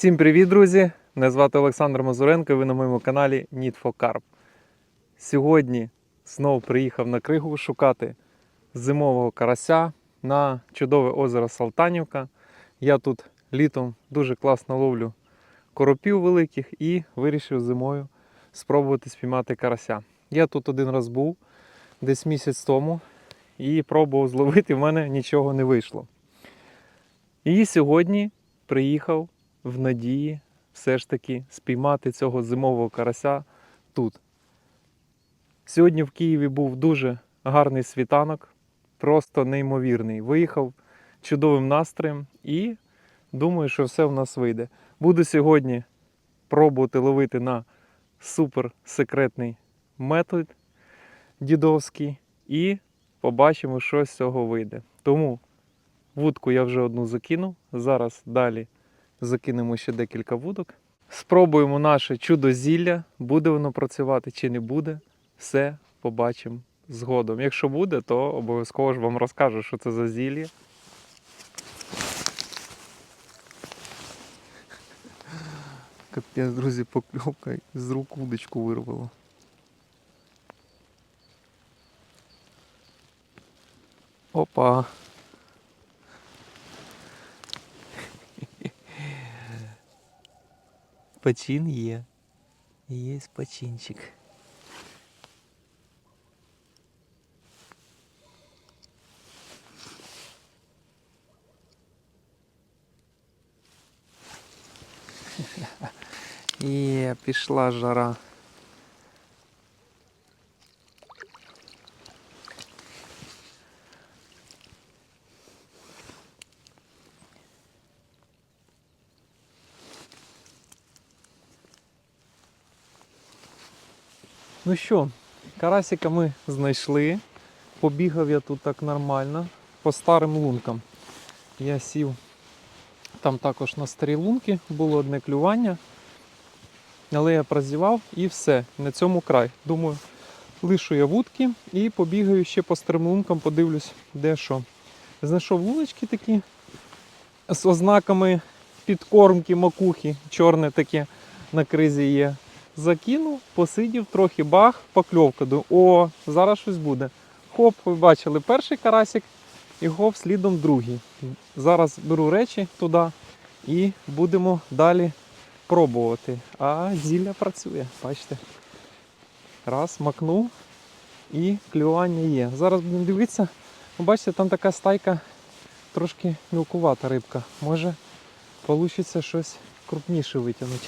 Всім привіт, друзі! Мене звати Олександр Мазуренко, і ви на моєму каналі Need for Carp. Сьогодні знову приїхав на кригу шукати зимового карася на чудове озеро Салтанівка. Я тут літом дуже класно ловлю коропів великих і вирішив зимою спробувати спіймати карася. Я тут один раз був десь місяць тому і пробував зловити, в мене нічого не вийшло. І сьогодні приїхав в надії все ж таки спіймати цього зимового карася тут. Сьогодні в Києві був дуже гарний світанок, просто неймовірний. Виїхав чудовим настроєм і думаю, що все в нас вийде. Буду сьогодні пробувати ловити на супер секретний метод дідовський і побачимо, що з цього вийде. Тому вудку я вже одну закинув. Зараз далі закинемо ще декілька вудок. Спробуємо наше чудо зілля, буде воно працювати чи не буде. Все побачимо згодом. Якщо буде, то обов'язково ж вам розкажу, що це за зілля. Капець, друзі, покльовка з рук вудочку вирвало. Опа. Почин є. Є починчик. Є, пішла жара. Ну що, карасика ми знайшли. Побігав я тут так нормально. По старим лункам. Я сів там також на старі лунки, було одне клювання. Але я прозівав і все. На цьому край. Думаю, лишу я вудки і побігаю ще по старим лункам, подивлюсь, де що. Знайшов луночки такі з ознаками підкормки, макухи, чорне таке на кризі є. Закинув, посидів, трохи бах, покльовка. О, зараз щось буде. Хоп, ви бачили перший карасик і гоп, слідом другий. Зараз беру речі туди і будемо далі пробувати. А зілля працює, бачите. Раз, макнув і клювання є. Зараз будемо дивитися. Ну, Бачите, там така стайка трошки мілкувата рибка. Може вийде щось крупніше витягнути.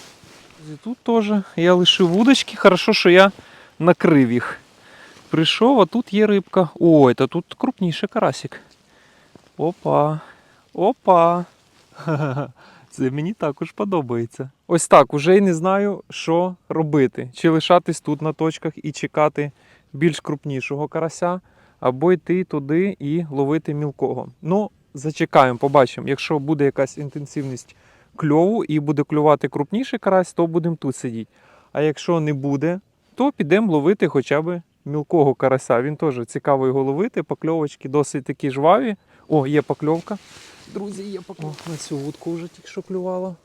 І тут теж я лишив вудочки, хорошо, що я накрив їх. Прийшов, а тут є рибка. Ой, та тут крупніший карасик. Опа. Опа. Це мені також подобається. Ось так, уже й не знаю, що робити. Чи лишатись тут на точках і чекати більш крупнішого карася, або йти туди і ловити мілкого. Ну, зачекаємо, побачимо. Якщо буде якась інтенсивність кльову і буде клювати крупніший карась, то будемо тут сидіти. А якщо не буде, то підемо ловити хоча б мілкого карася. Він теж цікаво його ловити, покльовочки досить такі жваві. О, є покльовка. Друзі, є покльовка. О, на цю вудку вже тільки що клювала.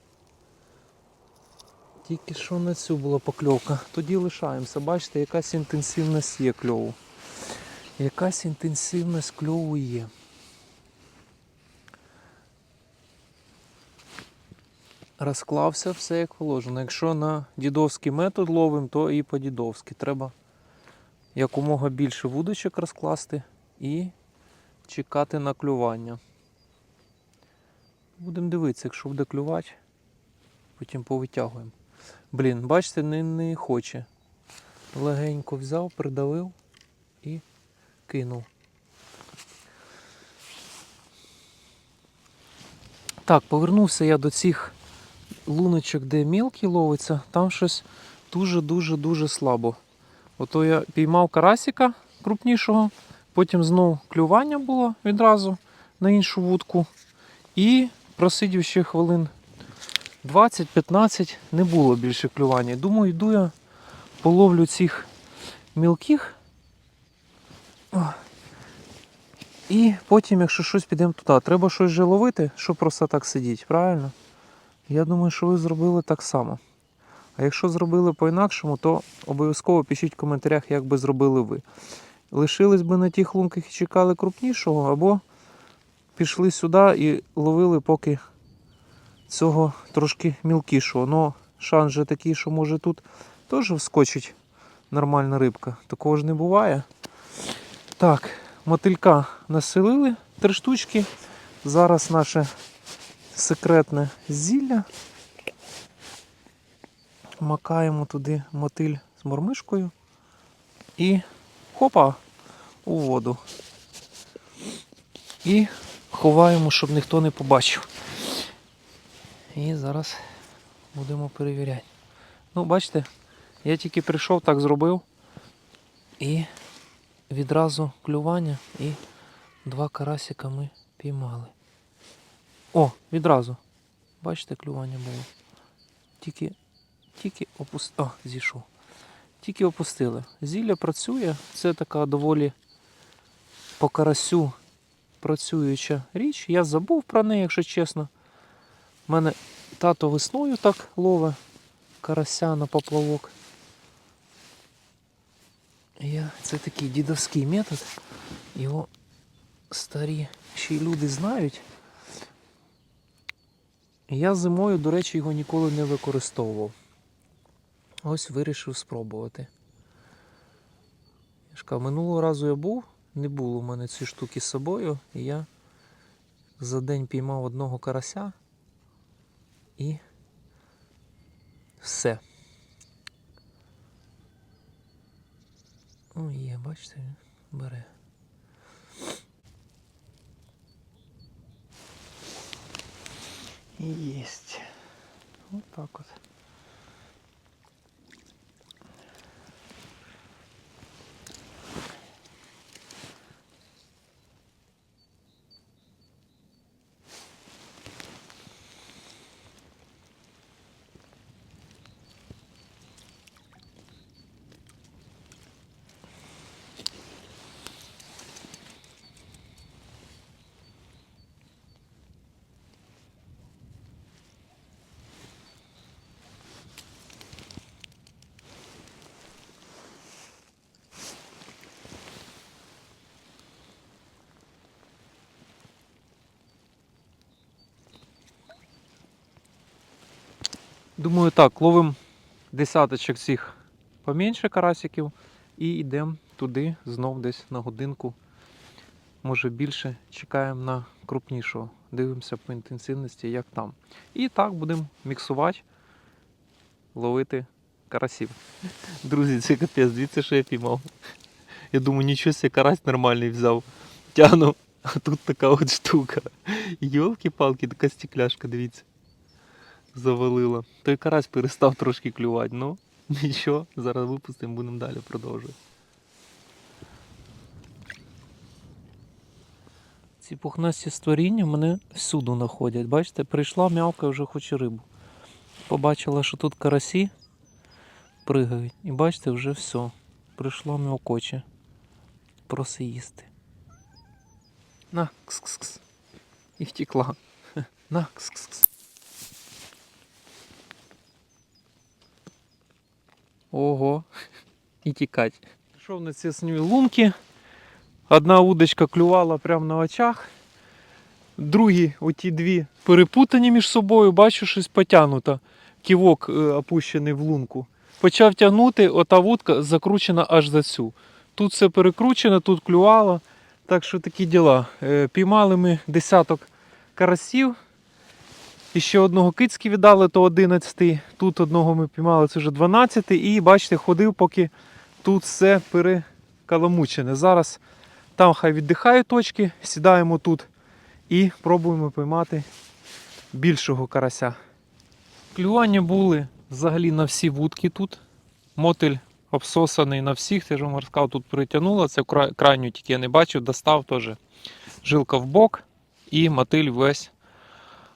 Тільки що на цю була покльовка. Тоді лишаємося. Бачите, якась інтенсивність є кльову. Якась інтенсивність кльову є. Розклався все як положено. Якщо на дідовський метод ловимо, то і по-дідовськи. Треба якомога більше вудочок розкласти і чекати на клювання. Будемо дивитися, якщо буде клювати, потім повитягуємо. Блін, бачите, не, не хоче. Легенько взяв, придавив і кинув. Так, повернувся я до цих луночок, де мілкий ловиться, там щось дуже-дуже-дуже слабо. Ото я піймав карасика крупнішого, потім знову клювання було відразу на іншу вудку. І просидів ще хвилин 20-15, не було більше клювання. Думаю, йду я половлю цих мілких. І потім, якщо щось підемо туди, треба щось же ловити, що просто так сидіть, правильно? Я думаю, що ви зробили так само. А якщо зробили по-інакшому, то обов'язково пишіть в коментарях, як би зробили ви. Лишились би на тих лунках і чекали крупнішого, або пішли сюди і ловили поки цього трошки мілкішого. Ну, шанс же такий, що може тут теж вскочить нормальна рибка. Такого ж не буває. Так, мотилька населили три штучки. Зараз наше секретне зілля. Макаємо туди мотиль з мормишкою і хопа у воду. І ховаємо, щоб ніхто не побачив. І зараз будемо перевіряти. Ну, бачите, я тільки прийшов, так зробив. І відразу клювання і два карасика ми піймали. О, відразу. Бачите, клювання було. Тільки, тільки опустили. О, зійшов. Тільки опустили. Зілля працює. Це така доволі по карасю працююча річ. Я забув про неї, якщо чесно. У мене тато весною так ловить карася на поплавок. Я, це такий дідовський метод. Його старі ще й люди знають. Я зимою, до речі, його ніколи не використовував. Ось вирішив спробувати. Я ж кажу, минулого разу я був, не було в мене цієї штуки з собою, і я за день піймав одного карася і все. О, є, бачите, бере. Есть. Вот так вот. Думаю, так, ловимо десяточок цих поменше карасиків і йдемо туди знов десь на годинку. Може більше. Чекаємо на крупнішого. Дивимося по інтенсивності, як там. І так будемо міксувати, ловити карасів. Друзі, це капець, дивіться, що я піймав. Я думаю, нічого себе карась нормальний взяв. Тяну, а тут така от штука. Йолки-палки, така стекляшка, дивіться завалила. Той карась перестав трошки клювати, ну нічого, зараз випустимо, будемо далі продовжувати. Ці пухнасті створіння мене всюди знаходять. Бачите, прийшла м'явка вже хоче рибу. Побачила, що тут карасі пригають. І бачите, вже все. Прийшла м'явкоче. Проси їсти. На, кс-кс-кс. І втекла. На, кс-кс-кс. Ого, і тікать. Пішов на ці лунки. Одна удочка клювала прямо на очах. Другі, оті дві перепутані між собою, бачу, щось потягнуто. Ківок е, опущений в лунку. Почав тягнути, ота вудка закручена аж за цю. Тут все перекручено, тут клювало. Так що такі діла. Е, Піймали ми десяток карасів. І ще одного кицьки віддали, то 11. Тут одного ми піймали, це вже 12. І бачите, ходив, поки тут все перекаламучене. Зараз там хай віддихають точки, сідаємо тут і пробуємо поймати більшого карася. Клювання були взагалі на всі вудки тут. Мотель обсосаний на всіх, ти ж тут притягнуло. Це крайню тільки я не бачив, достав теж жилка в бок і мотиль весь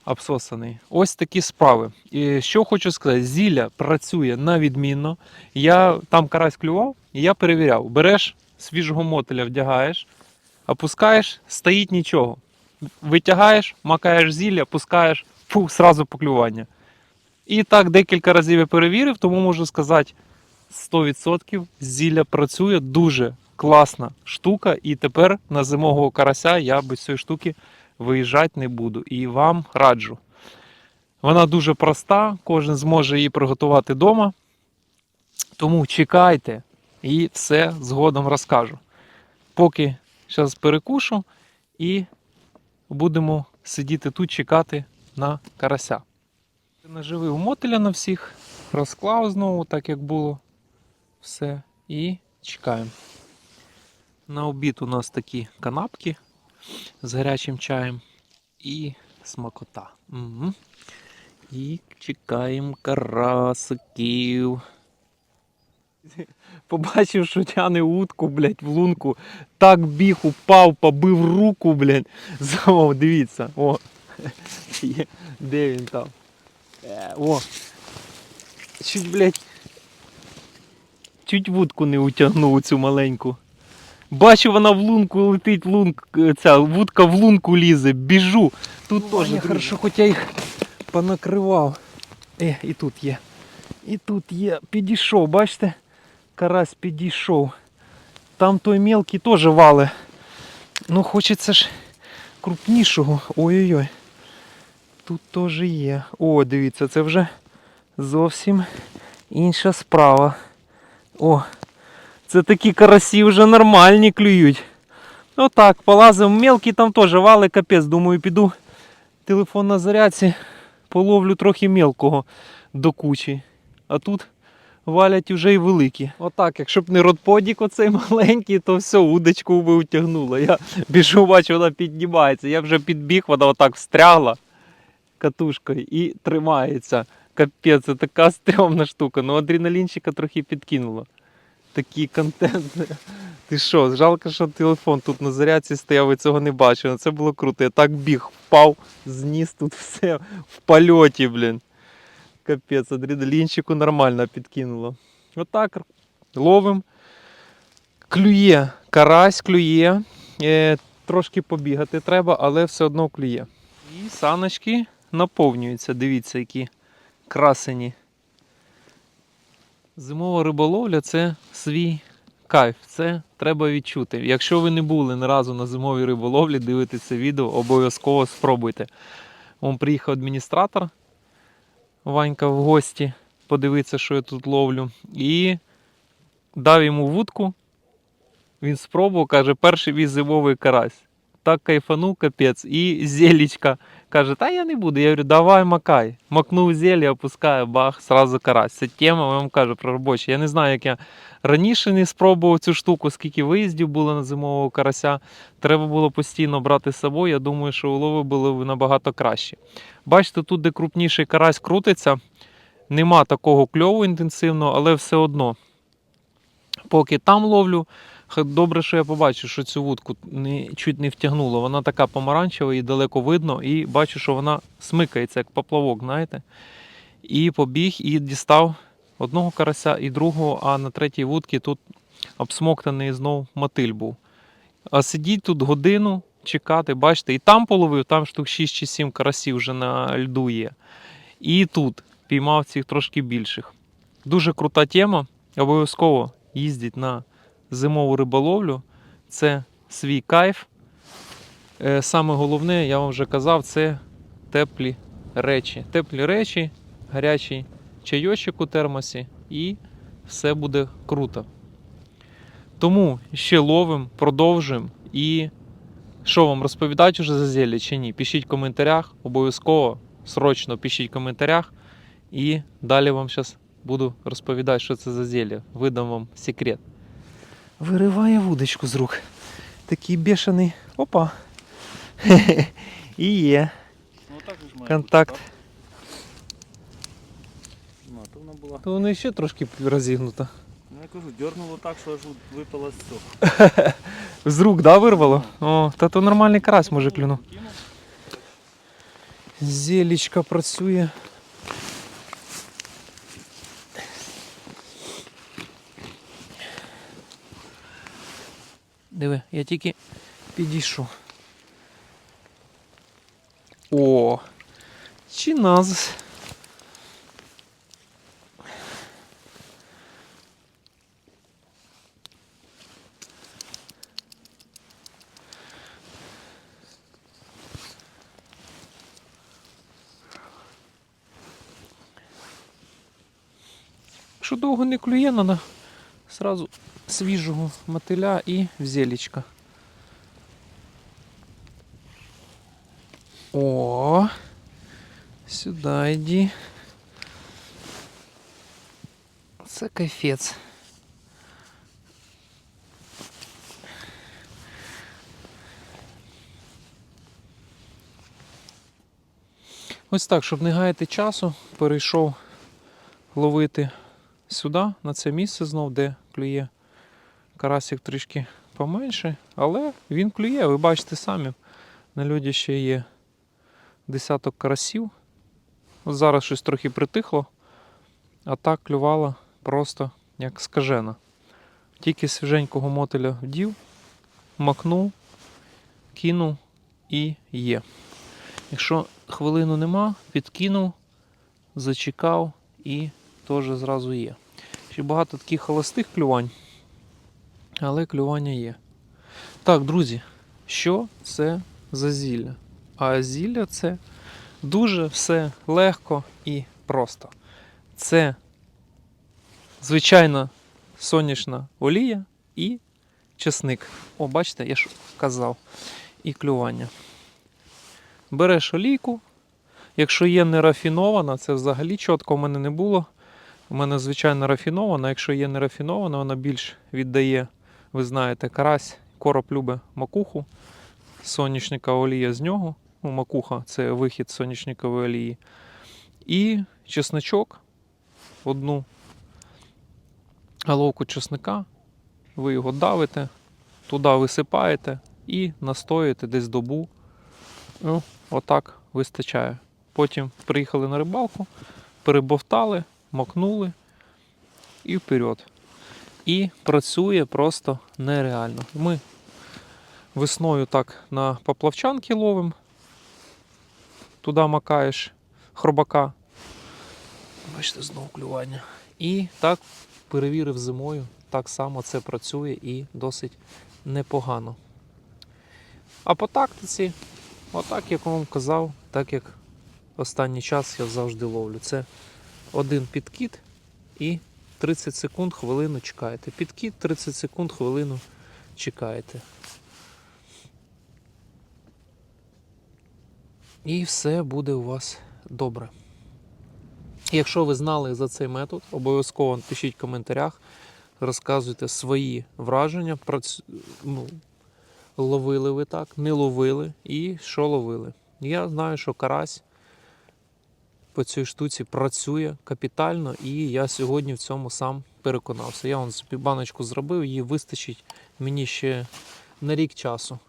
обсосаний. Ось такі справи. І що хочу сказати, зілля працює на відмінно. Я там карась клював, і я перевіряв. Береш свіжого мотиля, вдягаєш, опускаєш, стоїть нічого. Витягаєш, макаєш зілля, пускаєш, фу, сразу поклювання. І так декілька разів я перевірив, тому можу сказати, 100% зілля працює дуже класна штука. І тепер на зимового карася я без цієї штуки виїжджати не буду. І вам раджу. Вона дуже проста, кожен зможе її приготувати вдома. Тому чекайте і все згодом розкажу. Поки зараз перекушу і будемо сидіти тут, чекати на карася. Наживив мотиля на всіх, розклав знову, так як було все. І чекаємо. На обід у нас такі канапки з гарячим чаєм і смакота. Угу. І чекаємо карасиків. Побачив, що тяне утку, блядь, в лунку. Так біг, упав, побив руку, блядь. Замов, дивіться. О. Де він там? Е, О. Чуть, блядь. Чуть вудку не утягнув цю маленьку. Бачу, вона в лунку летить, лунк, ця вудка в лунку лізе, біжу. Тут теж хорошо, хоч я їх понакривав. Е, і тут є. І тут є. Підійшов, бачите? Карась підійшов. Там той мелкий теж вали. Ну, хочеться ж крупнішого. Ой-ой-ой. Тут теж є. О, дивіться, це вже зовсім інша справа. О, це такі карасі вже нормальні клюють. Отак, полазив мелкий там теж вали, капець. Думаю, піду телефон на зарядці, половлю трохи мелкого до кучі. А тут валять вже й великі. Отак, якщо б не родподік оцей маленький, то все, удочку би утягнуло. Я біжу, бачу, вона піднімається. Я вже підбіг, вона отак встрягла катушкою і тримається. Капець, це така стрьомна штука. Ну, адреналінчика трохи підкинуло. Такий контент. Ти що, жалко, що телефон тут на зарядці стояв і цього не бачив. Це було круто. Я так біг, впав, зніс тут все в польоті, блін. Капець, адреналінчику нормально підкинуло. Отак ловим. Клює, карась клює. Е, трошки побігати треба, але все одно клює. І саночки наповнюються. Дивіться, які красені. Зимова риболовля це свій кайф. Це треба відчути. Якщо ви не були ні разу на зимовій риболовлі, дивитесь це відео, обов'язково спробуйте. Он приїхав адміністратор Ванька в гості, подивитися, що я тут ловлю. І дав йому вудку. Він спробував, каже, перший віз зимовий карась. Так кайфанув, капець. І зелічка. Каже, та я не буду. Я говорю, давай макай. Макнув зелі, опускаю, бах, сразу карась. Це тема, вам кажу про робочі. Я не знаю, як я раніше не спробував цю штуку, скільки виїздів було на зимового карася. Треба було постійно брати з собою. Я думаю, що улови були б набагато краще. Бачите, тут, де крупніший карась крутиться, нема такого кльову інтенсивного, але все одно. Поки там ловлю, добре, що я побачив, що цю вудку не, чуть не втягнуло. Вона така помаранчева і далеко видно, і бачу, що вона смикається, як поплавок, знаєте. І побіг, і дістав одного карася і другого, а на третій вудці тут обсмоктаний знов мотиль був. А сидіть тут годину, чекати, бачите, і там половив, там штук 6 чи 7 карасів вже на льду є. І тут піймав цих трошки більших. Дуже крута тема. Обов'язково їздіть на зимову риболовлю. Це свій кайф. Е, Саме головне, я вам вже казав, це теплі речі. Теплі речі, гарячий чайочок у термосі, і все буде круто. Тому ще ловим, продовжуємо. І що вам розповідати вже за зілля чи ні? Пишіть в коментарях, обов'язково, срочно пишіть в коментарях. І далі вам зараз буду розповідати, що це за зілля. Видам вам секрет. Вириває вудочку з рук. Такий бешений. Опа. І є. Ну Контакт. Ну, то вона була. То воно ще трошки розігнуто. Ну я кажу, дернуло так, що аж от випала з цього. З рук, да, вирвало? О, та то нормальний карась може клюнув. Зелічка працює. Диви, я тільки підійшов. О! Чи нас? Що довго не клює, треба сразу свіжого мотиля і в. О, сюди йди. Це кайфець. Ось так, щоб не гаяти часу, перейшов ловити сюди, на це місце знов, де клює карасик трішки поменше, але він клює, ви бачите самі. На льоді ще є десяток карасів. От зараз щось трохи притихло, а так клювало просто як скажена. Тільки свіженького мотиля вдів, макнув, кинув і є. Якщо хвилину нема, підкинув, зачекав і теж зразу є. Ще багато таких холостих клювань, але клювання є. Так, друзі, що це за зілля? А зілля це дуже все легко і просто. Це звичайна сонячна олія і чесник. О, бачите, я ж казав. І клювання. Береш олійку. Якщо є не рафінована, це взагалі чітко в мене не було. У мене звичайно рафінована. Якщо є не рафінована, вона більш віддає, ви знаєте, карась, короб любить макуху, соняшника олія з нього. Ну, макуха це вихід соняшникової олії. І чесночок, одну головку чесника, ви його давите, туди висипаєте і настоїте десь добу. Ну, отак вистачає. Потім приїхали на рибалку, перебовтали, макнули і вперед. І працює просто нереально. Ми весною так на поплавчанки ловимо. Туди макаєш хробака. Бачите, знову клювання. І так перевірив зимою. Так само це працює і досить непогано. А по тактиці, отак, як вам казав, так як останній час я завжди ловлю. Це один підкид і 30 секунд хвилину чекаєте. Підкид 30 секунд хвилину чекаєте. І все буде у вас добре. Якщо ви знали за цей метод, обов'язково пишіть в коментарях, розказуйте свої враження. Ну, ловили ви так, не ловили і що ловили. Я знаю, що карась по цій штуці працює капітально, і я сьогодні в цьому сам переконався. Я вон баночку зробив, її вистачить мені ще на рік часу.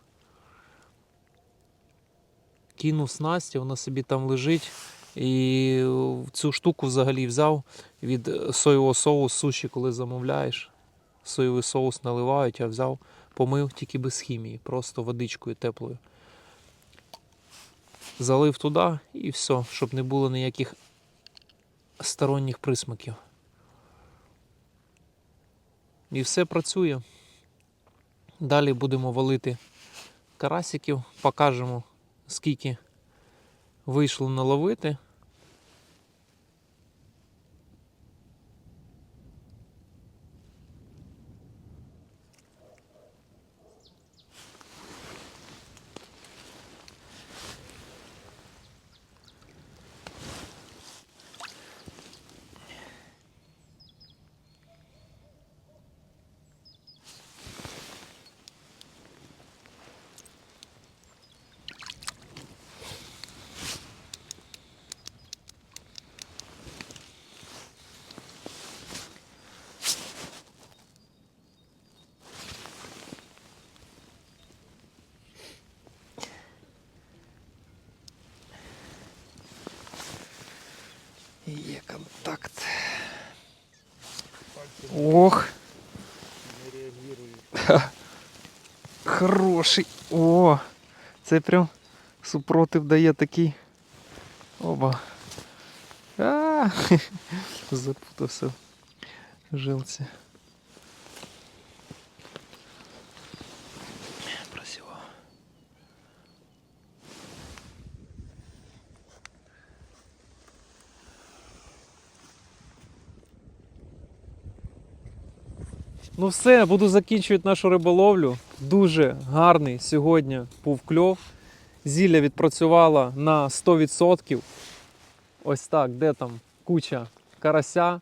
Кинув снасті, вона собі там лежить. І цю штуку взагалі взяв від соєвого соусу суші, коли замовляєш. Соєвий соус наливають, я взяв, помив тільки без хімії, просто водичкою теплою. Залив туди і все, щоб не було ніяких сторонніх присмаків. І все працює. Далі будемо валити карасиків, покажемо, скільки вийшло наловити. Є контакт. Ох, Не реагують. Хороший. О, це прям супротив дає такий. Оба. А, запутався в жилці. Працював. Ну все, буду закінчувати нашу риболовлю. Дуже гарний сьогодні був кльов. Зілля відпрацювала на 100%. Ось так, де там куча карася.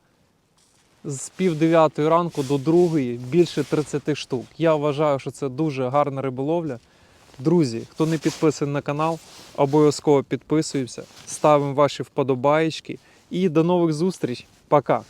З пів дев'ятої ранку до другої більше 30 штук. Я вважаю, що це дуже гарна риболовля. Друзі, хто не підписаний на канал, обов'язково підписуємося, ставимо ваші вподобаєчки і до нових зустріч. Пока!